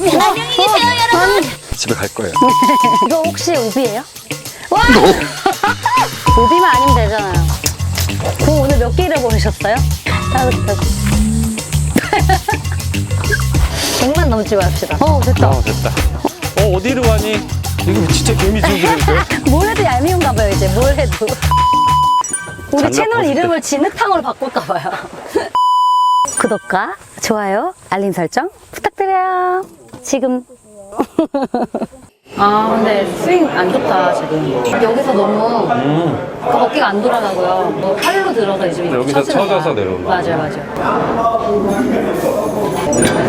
안녕히 계세요, 여러분. 집에 갈 거예요. 이거 혹시 오비예요? 와! 오비만 아니면 되잖아요. 공 오늘 몇 개 잃어버리셨어요? 따뜻하고. 100만 넘지 맙시다. 어, 됐다. 아 됐다. 어 어디로 가니? 이거 진짜 개미지옥이라니까요. 뭘 해도 얄미운가 봐요, 이제. 뭘 해도. 우리 장갑 채널 벗을 때. 이름을 진흙탕으로 바꿀까 봐요. 구독과 좋아요, 알림 설정 부탁드려요. 지금. 아, 근데 스윙 안 좋다, 지금. 여기서 너무 그 어깨가 안 돌아가고요. 뭐 팔로 들어서 이제 음. 여기서 거야. 쳐져서 내려오는 맞아요, 맞아요.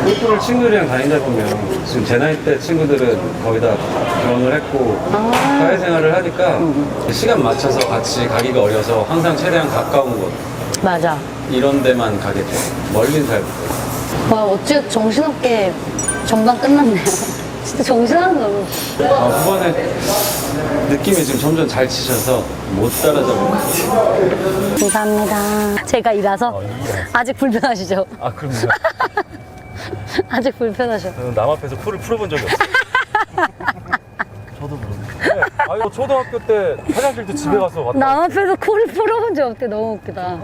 골프를 친구들이랑 다니다 보면 지금 제 나이 때 친구들은 거의 다 결혼을 했고 사회생활을 하니까 시간 맞춰서 같이 가기가 어려서 항상 최대한 가까운 곳 맞아. 이런 데만 가게 돼. 멀린 잘 못해. 와, 어찌 정신없게 정당 끝났네요. 진짜 정신없는 너무. 아, 후반에 느낌이 지금 점점 잘 치셔서 못 따라잡을 것 같아요. 감사합니다. 제가 이라서 아직 불편하시죠? 아 그럼요. 아직 불편하셔. 저는 남 앞에서 풀을 풀어본 적이 없어요. 아 이거 초등학교 때 화장실도 집에 가서 왔다. 남 앞에서 코를 풀어본 적 없대. 너무 웃기다.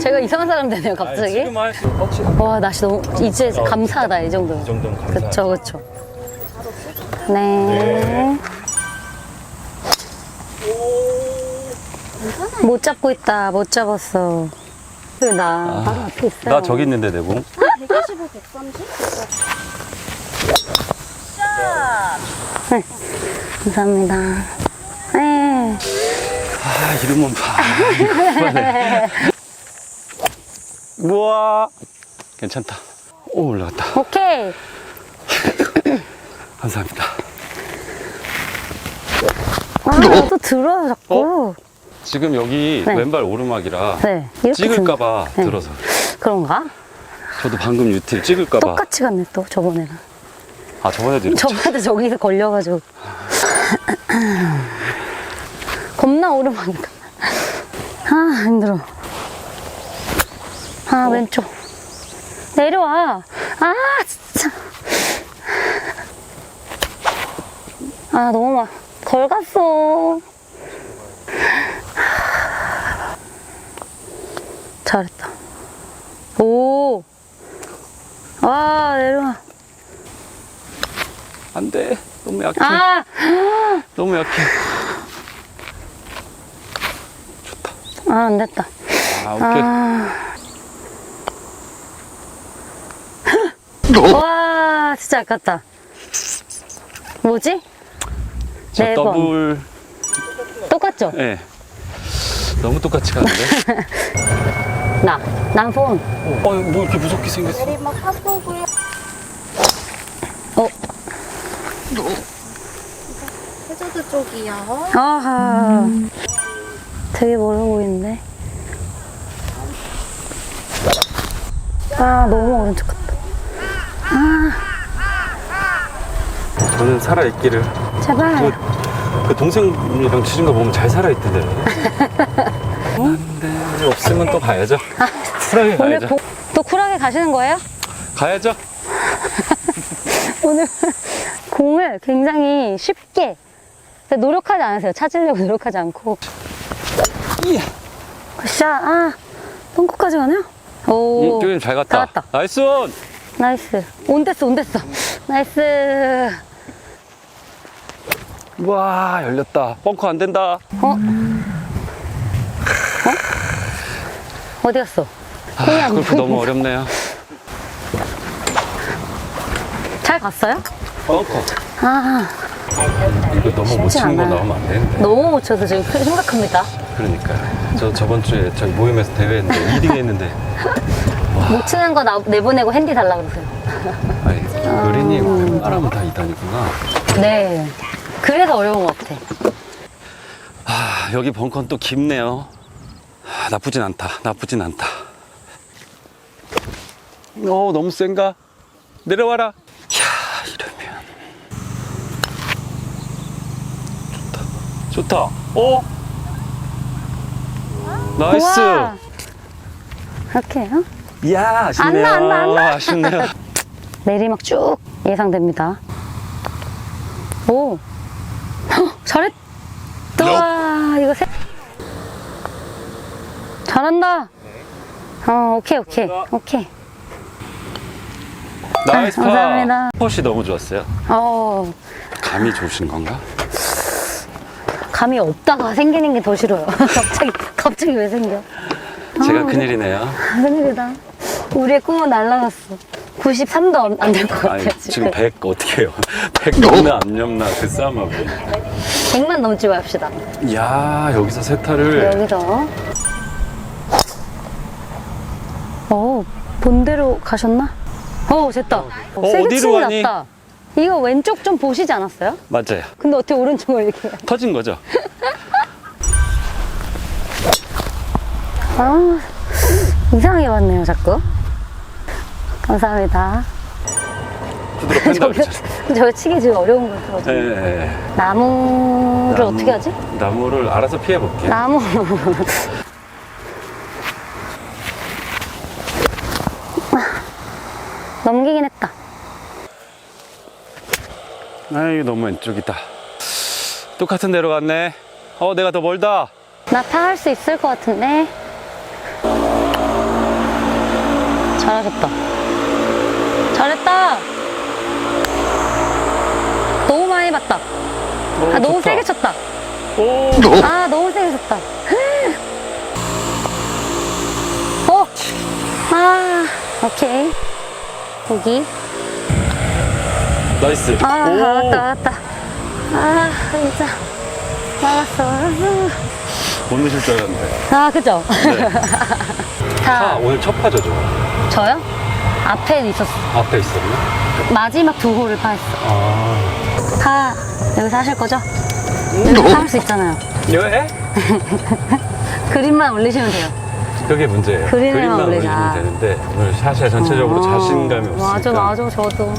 제가 이상한 사람 되네요, 아니, 갑자기. 지금 할수 확실히 와, 날씨 너무, 이제 어, 감사하다, 이 정도. 이 정도는 감사하죠. 그쵸, 그쵸. 네. 못 잡고 있다, 못 잡았어. 그 나, 바로 앞에 있어요. 나 저기 있는데 내공. 125, 130? 네. 감사합니다. 네. 아 이름은 봐. 우와 괜찮다. 오 올라갔다. 오케이. 감사합니다. 아, 또 들어요, 자꾸. 지금 여기 네. 왼발 오르막이라 네. 이렇게 찍을까봐 네. 들어서. 그런가? 저도 방금 유틸 찍을까봐. 똑같이 갔네, 또, 저번에랑. 아 저번에도 이렇게. 저번에 저기서 걸려가지고. 겁나 오르막이다. 아, 힘들어. 아, 왼쪽. 내려와. 아, 진짜. 아, 너무 막, 걸 갔어. 잘했다. 오. 아, 내려와. 안 돼. 너무 약해. 아! 너무 약해. 아, 안 됐다. 아 오케이. 아. 와, 진짜 아깝다. 뭐지? 저 네 번. 더블. 똑같죠? 예. 네. 너무 똑같이 가는데. 나, 난 폰. 어, 뭐 이렇게 무섭게 생겼어? 내리막 파보고요. 어, 해저드 쪽이요. 아하. 되게 멀어 보이는데. 아, 너무 오른쪽 같다. 저는 살아있기를. 제발. 그 동생이랑 치는 거 보면 잘 살아있던데. 안 돼. 없으면 또 가야죠. 쿨하게 오늘 가야죠. 보- 또 쿨하게 가시는 거예요? 가야죠. 오늘 공을 굉장히 쉽게 노력하지 않으세요. 찾으려고 노력하지 않고. 굿샷. 아, 똥꼬까지 가네요? 오. 응, 교수님 잘 갔다. 잘 갔다. 나이스 온! 나이스. 온댔어, 온댔어. 나이스. 와 열렸다. 벙커 안 된다. 어? 어? 어디 갔어? 아, 안 골프. 너무 어렵네요. 잘 갔어요? 벙커. 아, 이거 너무 못 쉽지 치는 거 않아요. 나오면 안 되는데. 너무 못 쳐서 지금 심각합니다. 그러니까. 저 저번 주에 저희 모임에서 대회했는데 2등 했는데. 못 치는 거 나, 내보내고 핸디 달라 그러세요. 아니, 그린이 웬만하면 다 2단이구나. 네. 그래서 어려운 것 같아. 아, 여기 벙커는 또 깊네요. 아, 나쁘진 않다. 나쁘진 않다. 어, 너무 센가? 내려와라. 이야, 이러면. 좋다. 어? 나이스. 우와. 이렇게 해요? 이야, 아쉽네요. 안 나, 안 나, 안 나. 아쉽네요. 내리막 쭉 예상됩니다. 오. 헉, 잘했다. 와, 이거 세. 잘한다. 어, 오케이, 오케이. 오케이. 나이스 파. 감사합니다. 펫이 너무 좋았어요. 어, 감이 좋으신 건가? 감이 없다가 생기는 게 더 싫어요. 갑자기, 갑자기 왜 생겨? 제가 아, 큰일이네요. 큰일이다. 우리의 꿈은 날라갔어. 93도 안 될 것 같아요, 아니, 지금. 지금 100 어떻게 해요? 100 넘나 안 넘나 그 싸움하고. 100만 넘지 맙시다. 이야, 여기서 세타를. 여기서. 어, 본대로 가셨나? 어, 됐다. 어, 세게 어디로 치는 가니? 났다. 이거 왼쪽 좀 보시지 않았어요? 맞아요. 근데 어떻게 오른쪽을 이렇게. 터진 거죠? 아, 이상하게 봤네요, 자꾸. 감사합니다. 두드러 팬다 저기? 저 치기 지금 어려운 걸. 예, 예, 예. 나무를 나무- 어떻게 하지? 나무를 알아서 피해 볼게요. 나무. 넘기긴 했다. 아, 이거 너무 왼쪽이다. 똑같은 데로 갔네. 어, 내가 더 멀다. 나 타할 수 있을 것 같은데. 잘하셨다. 잘했다. 너무 많이 봤다. 오, 아, 너무 좋다. 세게 쳤다. 오, 아, 너무 세게 쳤다. 어? 아, 오케이. 보기. 나이스. 아, 오, 나왔다, 나왔다. 아, 진짜. 나왔어. 못 넣으실 줄 알았는데. 아, 그죠? 네. 아, 자, 오늘 첫 파죠, 저. 저요? 앞에 있었어. 앞에 있었나? 마지막 두 홀을 파했어. 아. 파, 여기서 하실 거죠? 여기서 파할 수 있잖아요. 이거 해? 그림만 올리시면 돼요. 그게 문제예요. 그림만 올리자. 올리면 되는데, 오늘 샷에 전체적으로 아, 자신감이 없으니까. 맞아, 맞아, 저도.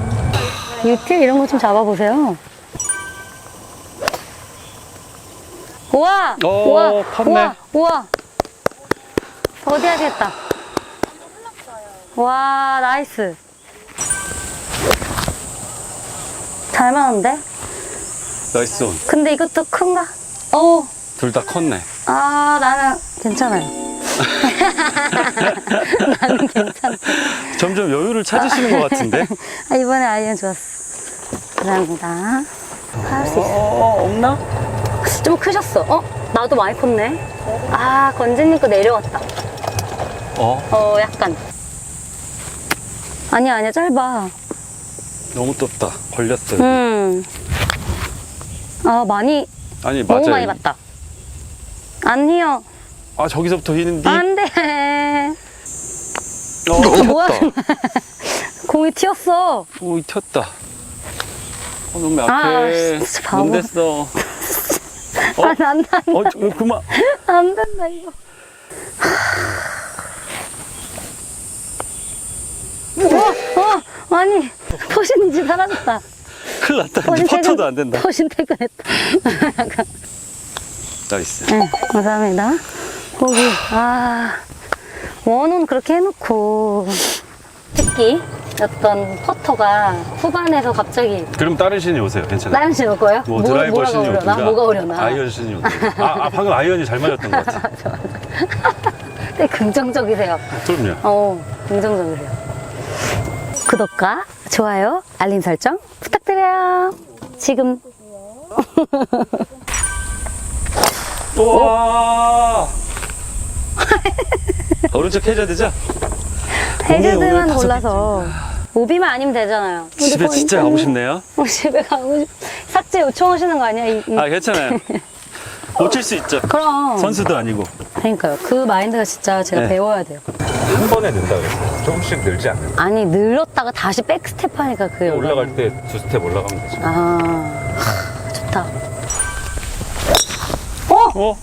유틸 이런 거 좀 잡아보세요. 우와! 오, 우와! 팠네. 우와! 우와! 어디 하겠다. 와, 나이스. 잘 맞는데? 나이스 온. 근데 이것도 큰가? 어, 둘 다 컸네. 아, 나는 괜찮아요. 나는 괜찮아. 점점 여유를 찾으시는 것 같은데? 아, 이번에 아이언 좋았어. 감사합니다. 할수 있어. 어, 없나? 좀 크셨어. 어? 나도 많이 컸네. 아, 건재님 거 내려왔다. 어, 어, 약간. 아니야, 아니야, 짧아. 너무 떴다. 걸렸어요. 음. 아, 많이, 아니, 맞아요. 너무 많이 봤다. 아니요. 아, 저기서부터 휘는디? 안 돼. 어, 뭐야? 공이 튀었어. 오, 튀었다. 어, 너무 아, 약해. 진짜 바보. 못 됐어. 어? 아, 안. 어, 저, 그만. 안 된다, 이거. 어, 어, 아니, 포신지 사라졌다. 큰일 났다. 이제 퇴근- 안 된다. 포신 퇴근했다. 나이스. 네, 감사합니다. 고기, 아, 원은 그렇게 해놓고, 특히 어떤 퍼터가 후반에서 갑자기 그럼 다른 신이 오세요. 괜찮아요. 다른 신 올 거예요? 뭐 뭐, 드라이버 신이? 오든가 뭐가 오려나? 아이언 신이 오든가 아, 아 방금 아이언이 잘 맞았던 것 같아 되게 긍정적이세요. 그럼요 어, 긍정적이세요. 구독과 좋아요, 알림 설정 부탁드려요. 지금 우와 오른쪽 해줘야 되죠? 오늘 해저드만 다섯 골라서 오비만 아니면 되잖아요. 근데 집에 거의 진짜 좀- 가고 싶네요 어, 집에 가고 싶. 삭제 요청하시는 거 아니야? 이, 이- 아 괜찮아요 고칠 수 있죠 그럼. 선수도 아니고 그러니까요. 그 마인드가 진짜 제가 네. 배워야 돼요. 한 번에 는다 그랬어요 조금씩 늘지 않는 아니 늘었다가 다시 백스텝 하니까 그게 올라갈 때 두 스텝 올라가면 되죠 아 좋다. 어?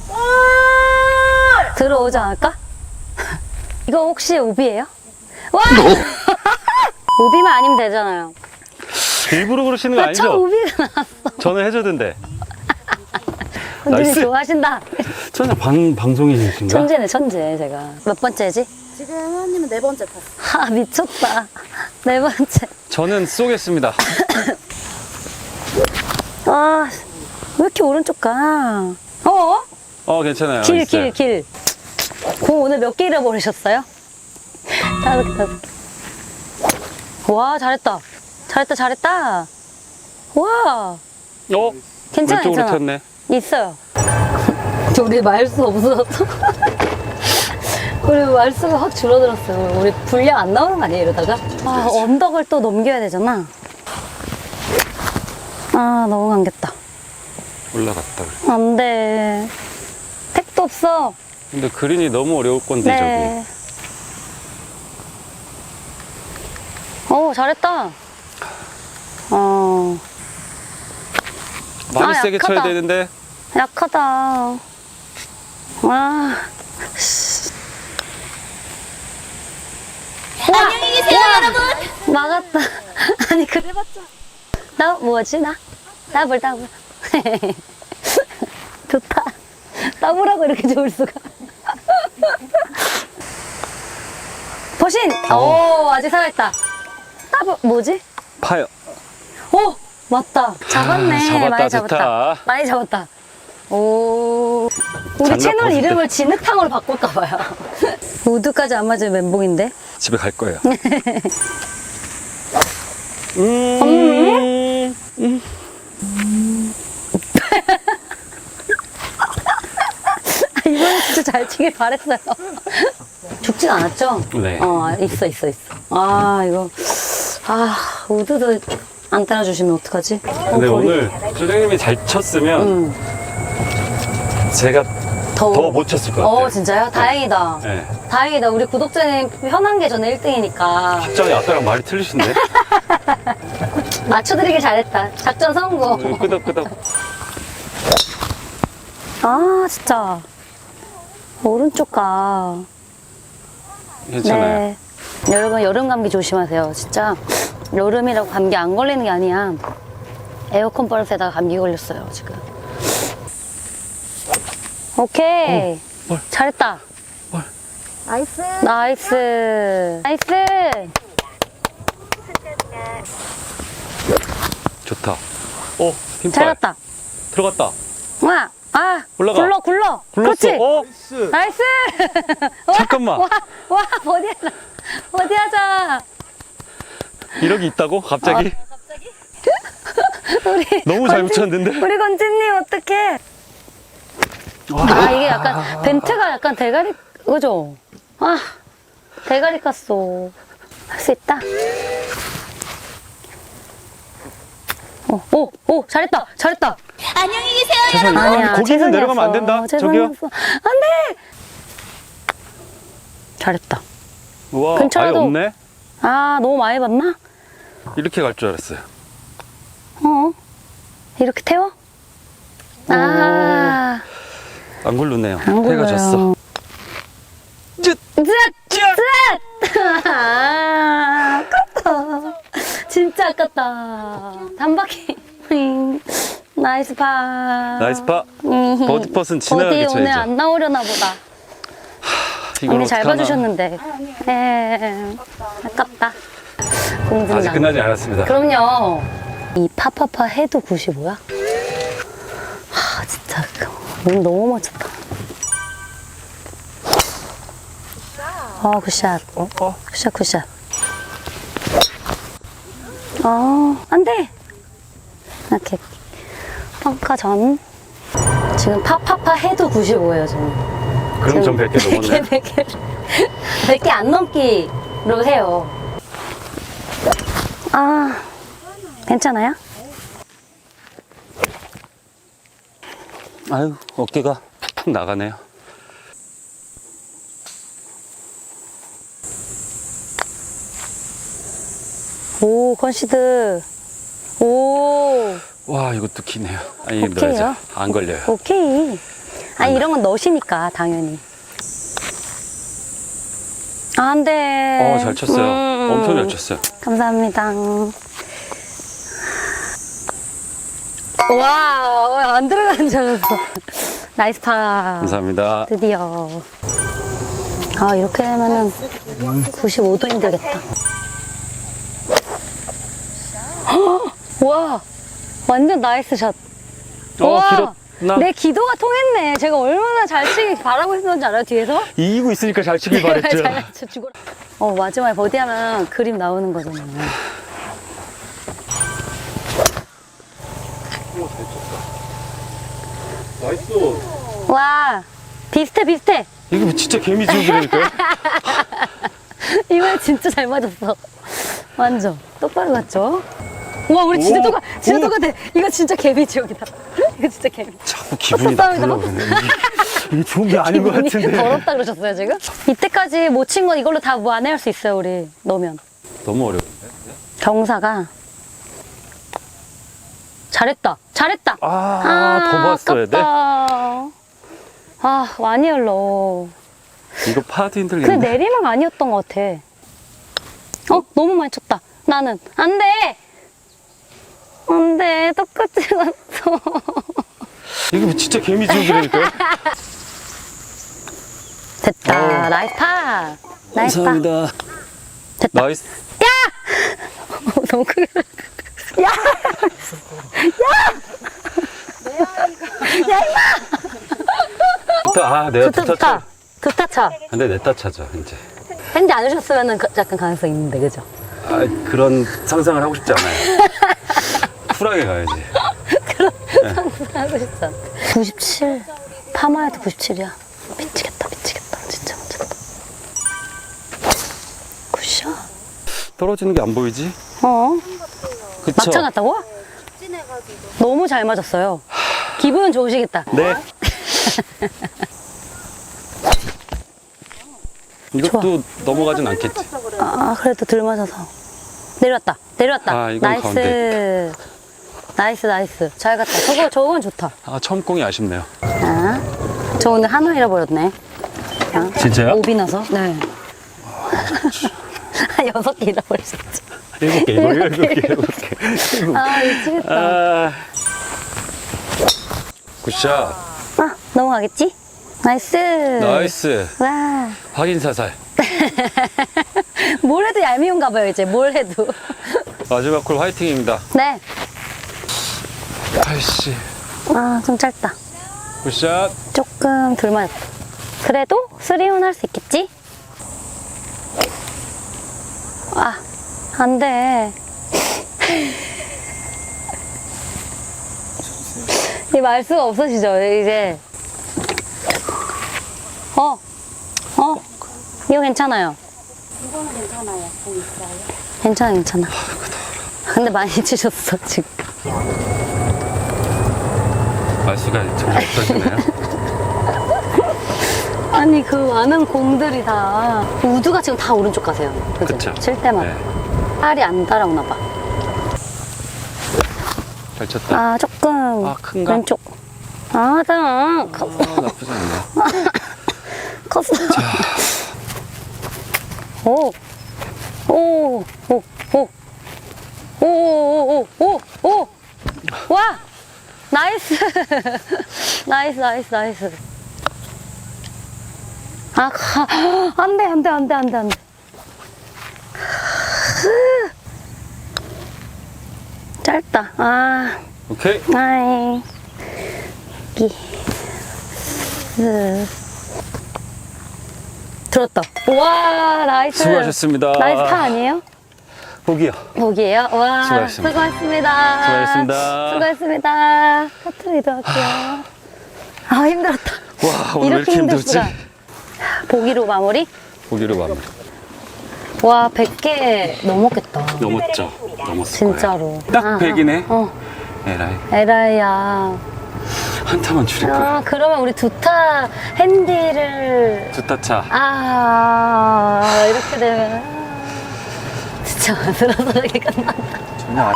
들어오지 않을까? 이거 혹시 오비예요? 와! 오비만 아니면 되잖아요. 일부러 그러시는 거 아, 첫 아니죠? 오비가 나왔어. 저는 해줘든데 언니 나이스. 좋아하신다. 저 박사님 방, 방송인이신가? 천재네, 천재, 제가. 몇 번째지? 지금 회원님은 네 번째 탔어. 아, 미쳤다. 네 번째. 저는 쏘겠습니다. 아, 왜 이렇게 오른쪽 가? 어? 어, 괜찮아요. 길, 있어요. 길, 길. 공 오늘 몇 개 잃어버리셨어요? 다섯 개, 다섯 개. 와, 잘했다. 잘했다, 잘했다. 와, 어? 괜찮아, 왼쪽으로 괜찮아. 튀었네. 있어요. 우리 말수 없어서. 우리 말수가 확 줄어들었어요. 우리 분량 안 나오는 거 아니에요, 이러다가? 아, 언덕을 또 넘겨야 되잖아. 아, 너무 감겼다. 올라갔다. 안 돼. 택도 없어. 근데 그린이 너무 어려울 건데, 네. 오, 잘했다. 어, 저기. 많이 아, 세게 약하다. 쳐야 되는데. 약하다. 아. 안녕히 계세요, 여러분. 막았다. 아니, 그래봤자. 나 뭐지, 나? 더블, 더블. 좋다. 더블하고 이렇게 좋을 수가. 버신! 오, 아직 살아있다. 더블, 뭐지? 파요. 오! 맞다. 잡았네. 아, 잡았다, 많이 잡았다. 좋다. 많이 잡았다. 오. 우리 채널 때. 이름을 진흙탕으로 바꿀까봐요. 우드까지 안 맞으면 멘붕인데. 집에 갈 거예요. 음. 이번에 진짜 잘 치길 바랬어요. 죽진 않았죠? 네. 어, 있어, 있어, 있어. 아, 이거. 아, 우드도 안 따라주시면 어떡하지? 어, 근데 거리 오늘 소장님이 잘 쳤으면 제가 더, 더못 쳤을 것 같아요. 어, 진짜요? 다행이다. 네. 다행이다. 우리 구독자님 편한 게 저는 1등이니까. 갑자기 아까랑 말이 틀리신데? 맞춰드리길 잘했다. 작전 성공. 음, 끄덕끄덕. 아, 진짜. 오른쪽 가. 괜찮아요. 네. 여러분, 여름 감기 조심하세요. 진짜. 여름이라고 감기 안 걸리는 게 아니야. 에어컨 버릇에다가 감기 걸렸어요, 지금. 오케이. 뭘? 잘했다. 나이스. 나이스. 나이스. 좋다. 오, 핀발. 잘했다. 들어갔다. 와, 아, 올라가. 굴러, 굴러. 굴렀어. 그렇지. 어? 나이스. 와, 잠깐만. 와, 와, 버디 하자. 버디 하자. 이력이 있다고? 갑자기? 우리 너무 잘 건진- 붙였는데? 우리 건진님 어떡해? 아 이게 약간 벤트가 약간 대가리 그죠? 아 대가리 깠어. 할 수 있다. 오오오 오, 잘했다 잘했다. 죄송해요. 아니야 거기는 죄송했어. 내려가면 안 된다. 저기요. 죄송했어. 안 돼. 잘했다. 우와, 근처라도- 아예 없네? 아 너무 많이 봤나? 이렇게 갈 줄 알았어요. 어 이렇게 태워? 아. 안 굴르네요. 안 해가 졌어. 굴러요. 쯧! 쯧! 쯧! 아, 아깝다. 진짜 아깝다. 단바퀴. 음, 나이스 파. 나이스 파. 음. 버디 펫은 버디 지나가게 오늘 쳐야죠. 안 나오려나 보다. 이걸 언니 잘 어떡하나. 봐주셨는데. 네. 아깝다. 공진당. 아직 끝나지 않았습니다. 그럼요. 이 파파파 해도 95야? 하, 진짜. 몸 너무 멋졌다. 어, 굿샷. 어? 어? 굿샷, 굿샷. 어, 안 돼! 이렇게. 펑카 전. 지금 파파파 해도 95예요, 저는. 그럼 좀 100개 넘었네. 100개, 100개 안 넘기로 해요. 아, 괜찮아요? 아유, 어깨가 푹푹 나가네요. 오, 컨시드. 오, 와, 이것도 기네요. 아니, 오케이요. 넣어야죠. 안 걸려요. 오케이. 아, 이런 건 넣으시니까, 당연히. 아, 안 돼. 어, 잘 쳤어요. 음. 엄청 잘 쳤어요. 감사합니다. 와, 안 들어가는 줄 알았어. 나이스 파. 감사합니다. 드디어. 아, 이렇게 되면은 95도 힘들겠다. 헉! 와, 완전 나이스 샷. 어, 와, 길었나? 내 기도가 통했네. 제가 얼마나 잘 치기 바라고 있었는지 알아요, 뒤에서? 이기고 있으니까 잘 치길 바랬죠. 잘 쳐, 죽어라. 어, 마지막에 버디하면 그림 나오는 거잖아요. 나이스. 와, 비슷해, 비슷해. 이거 뭐 진짜 개미 지옥이라니까. 이번에 진짜 잘 맞았어. 완전. 똑바로 갔죠? 와, 우리 진짜 오, 똑같, 진짜 오. 똑같아. 이거 진짜 개미 지옥이다. 이거 진짜 개미. 자꾸 기분이 나쁘려고 그러네. 이게, 이게 좋은 게 아닌 것 기분이 같은데. 더럽다 그러셨어요, 지금? 이때까지 못 친 건 이걸로 다 무안해할 수 있어요, 우리. 넣으면. 너무 어려워. 경사가. 잘했다. 잘했다. 아, 더 봤어야 돼? 아깝다. 아, 많이 흘러. 이거 파도 그 힘들겠네. 내리막 아니었던 것 같아. 어, 너무 많이 쳤다. 나는. 안 돼! 안 돼. 똑같이 갔어. 이거 뭐 진짜 개미지옥이라니까. 됐다. 나이스 파. 나이스 파. 됐다. 나이스. 어, 너무 크게. 야! 아, 내가 좋다, 두타 좋다. 차. 차. 근데 내타 차죠, 이제. 핸디 안 주셨으면 약간 가능성 있는데, 그죠? 아, 그런 상상을 하고 싶지 않아요. 쿨하게 가야지. 하고 싶지 않다. 97. 파마에도 97이야. 미치겠다, 미치겠다. 진짜 미치겠다. 굿샷. 떨어지는 게 안 보이지? 어? 그쵸? 막창 같다고? 너무 잘 맞았어요. 기분은 좋으시겠다. 네. 이것도 넘어가진 않겠지. 아, 그래도 들 맞아서. 내려왔다. 내려왔다. 아, 이건 나이스. 가운데. 나이스, 나이스. 잘 갔다. 저거, 저건 좋다. 아, 처음 공이 아쉽네요. 아, 저 오늘 하나 잃어버렸네. 아, 진짜요? 오비 나서? 네. 한 여섯 개 잃어버리셨죠. 일곱 개, 일곱 개, 일곱 개. 아, 미치겠다. 아. 굿샷. 아, 넘어가겠지? 나이스. 나이스. 와. 확인 사살. 뭘 해도 얄미운가 봐요, 이제. 뭘 해도. 마지막 콜 화이팅입니다. 네. 아이씨. 아, 좀 짧다. 굿샷. 조금 덜 맞았다. 그래도 쓰리온 할 수 있겠지? 아, 안 돼. 이 말수가 없어지죠, 이제. 어, 어, 이거 괜찮아요. 이거는 괜찮아요. 공 있어요. 괜찮아, 괜찮아. 근데 많이 치셨어, 지금. 말수가 참 없어지네요. 아니, 그 많은 공들이 다. 우드가 지금 다 오른쪽 가세요. 그죠? 그쵸. 칠 때마다. 네. 팔이 안 따라오나 봐. 잘 쳤다. 아, 조금. 아, 큰가? 왼쪽. 아, 자, 컸, 아, 나쁘지 않네. 컸어. 오. 오, 오, 오. 오, 오, 오, 오, 오. 와! 나이스. 나이스, 나이스, 나이스. 아, 가. 안 돼, 안 돼, 안 돼, 안 돼, 안 돼. 짧다. 아. 오케이. 아이. 기. 스. 들었다. 와, 나이스. 수고하셨습니다. 나이스 타 아니에요? 보기요. 여기에요? 와, 수고하셨습니다. 수고하셨습니다. 수고하셨습니다. 수고하셨습니다. 카트리도 할게요. 아, 힘들었다. 와, 오늘 왜 이렇게 힘들지? 보기로 마무리? 보기로 마무리. 와, 100개 넘었겠다. 넘었죠? 넘었을 진짜로. 딱 아, 100이네. 어, 에라이. 에라이야. 한 타만 줄일 거야. 아, 그러면 우리 두타 핸디를 두타 차. 아 이렇게 되면 만들어서게 끝난다. 전혀 안.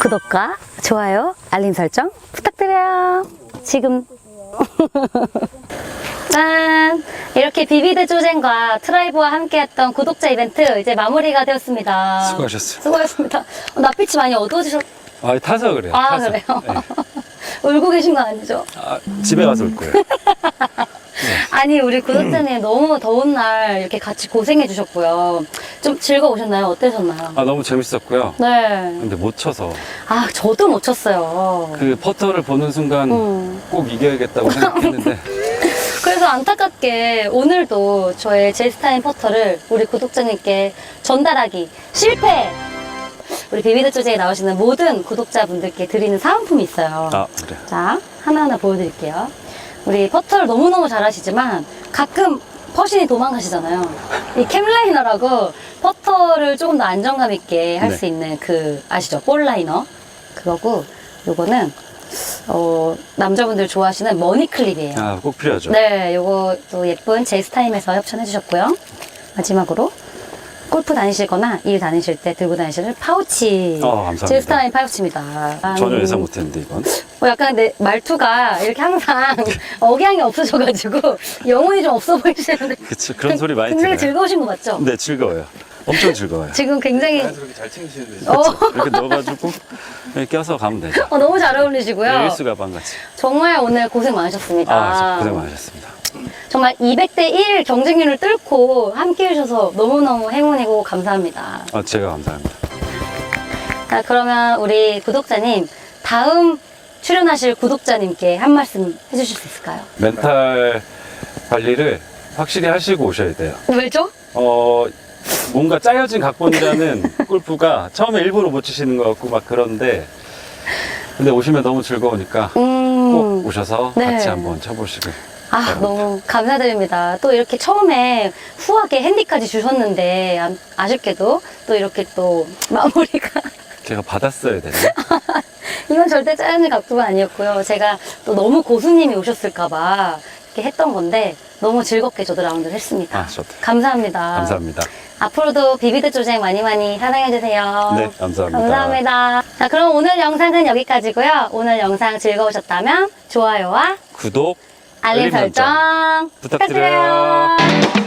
구독과 좋아요, 알림 설정 부탁드려요. 지금. 짠! 이렇게 비비드 쪼젠과 트라이브와 함께했던 구독자 이벤트 이제 마무리가 되었습니다. 수고하셨어요. 수고하셨습니다. 어, 낯빛이 많이 어두워지셨. 아, 타서 그래요. 아 타서. 그래요? 네. 울고 계신 거 아니죠? 아, 집에 가서 올 거예요. 아니 우리 구독자님 너무 더운 날 이렇게 같이 고생해 주셨고요. 좀 즐거우셨나요? 어떠셨나요? 아, 너무 재밌었고요. 네. 근데 못 쳐서 아 저도 못 쳤어요. 그 퍼터를 보는 순간 음. 꼭 이겨야겠다고 생각했는데 그래서 안타깝게 오늘도 저의 제스타인 퍼터를 우리 구독자님께 전달하기 실패! 우리 비비드 조제에 나오시는 모든 구독자분들께 드리는 사은품이 있어요. 아 그래. 자, 하나하나 보여드릴게요. 우리 퍼터를 너무너무 잘하시지만 가끔 퍼신이 도망가시잖아요. 이 캠라이너라고 퍼터를 조금 더 안정감 있게 할 네. 수 있는 그, 아시죠? 볼라이너. 그거고, 요거는, 어, 남자분들 좋아하시는 머니 클립이에요. 아 꼭 필요하죠. 네, 요거 또 예쁜 제스타임에서 협찬해 주셨고요. 마지막으로 골프 다니시거나 일 다니실 때 들고 다니시는 파우치. 어, 감사합니다. 제 스타임 파우치입니다. 전혀 음, 예상 못했는데 이건. 어, 약간 내 말투가 이렇게 항상 억양이 없으셔가지고 영혼이 좀 없어 보이시는데. 그치 그런 소리 많이 굉장히 들어요. 즐거우신 거 맞죠? 네 즐거워요. 엄청 즐거워요. 지금 굉장히 자연스럽게 잘 챙기시는데. 어, 이렇게 넣어가지고 이렇게 껴서 가면 되죠. 어, 너무 잘 어울리시고요. 일수 가방 같이. 정말 오늘 고생 많으셨습니다. 아 고생 많으셨습니다. 정말 200대 1 경쟁률을 뚫고 함께 해주셔서 너무너무 행운이고 감사합니다. 아 제가 감사합니다. 자, 그러면 우리 구독자님, 다음 출연하실 구독자님께 한 말씀 해주실 수 있을까요? 멘탈 관리를 확실히 하시고 오셔야 돼요. 왜죠? 어, 뭔가 짜여진 각본이라는 골프가 처음에 일부러 못 치시는 것 같고 막 그런데 근데 오시면 너무 즐거우니까 꼭 음. 오셔서 네. 같이 한번 쳐보시길. 아, 너무 감사드립니다. 또 이렇게 처음에 후하게 핸디까지 주셨는데, 아- 아쉽게도 또 이렇게 또 마무리가. 제가 받았어야 되네. 이건 절대 짜여진 각도가 아니었고요. 제가 또 너무 고수님이 오셨을까봐 이렇게 했던 건데, 너무 즐겁게 저도 라운드를 했습니다. 아, 저도. 감사합니다. 감사합니다. 앞으로도 비비드 조쟁 많이 많이 사랑해주세요. 네, 감사합니다. 감사합니다. 자, 그럼 오늘 영상은 여기까지고요. 오늘 영상 즐거우셨다면 좋아요와 구독, 알림 설정 부탁드려요. 부탁드려요.